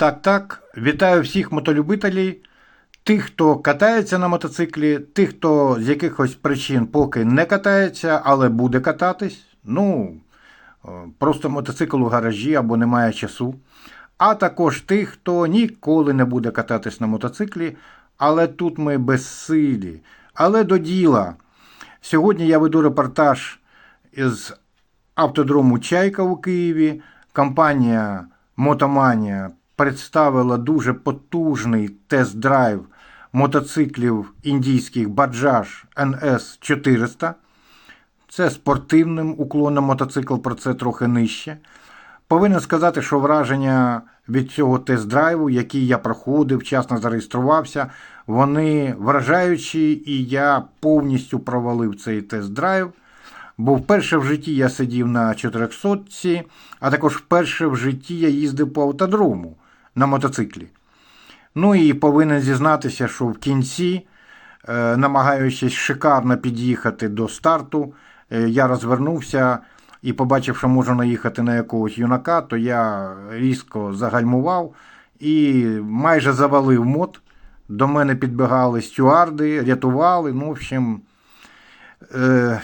Так, так. Вітаю всіх мотолюбителів, тих, хто катається на мотоциклі, тих, хто з якихось причин поки не катається, але буде кататись. Ну, е, просто мотоцикл у гаражі або немає часу. А також тих, хто ніколи не буде кататись на мотоциклі, але тут ми безсилі. Але до діла. Сьогодні я веду репортаж із автодрому Чайка у Києві. Компанія Мотоманія представила дуже потужний тест-драйв мотоциклів індійських Bajaj NS 400. Це спортивним уклоном мотоцикл, про це трохи нижче. Повинен сказати, що враження від цього тест-драйву, який я проходив, вчасно зареєструвався, вони вражаючі, і я повністю провалив цей тест-драйв. Бо вперше в житті я сидів на 400 а також вперше в житті я їздив по автодрому на мотоциклі. Ну і повинен зізнатися, що в кінці, е, намагаючись шикарно під'їхати до старту, е, я розвернувся і побачив, що можу наїхати на якогось юнака, то я різко загальмував і майже завалив мод. До мене підбігали стюарди, рятували. Ну, в общем, е,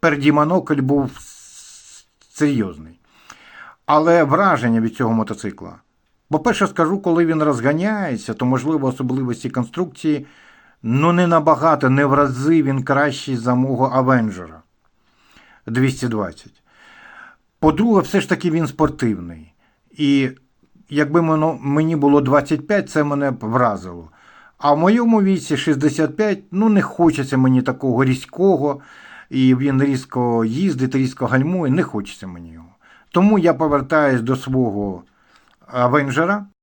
пердімонокль був серйозний. Але враження від цього мотоцикла. По-перше, скажу, коли він розганяється, то можливо особливості конструкції, ну не набагато, не в рази він кращий за мого Авенджера 220. По-друге, все ж таки він спортивний. І якби мені було 25, це мене б вразило. А в моєму віці 65, ну не хочеться мені такого різкого, і він різко їздить, різко гальмує, не хочеться мені його. Тому я повертаюсь до свого Авенджера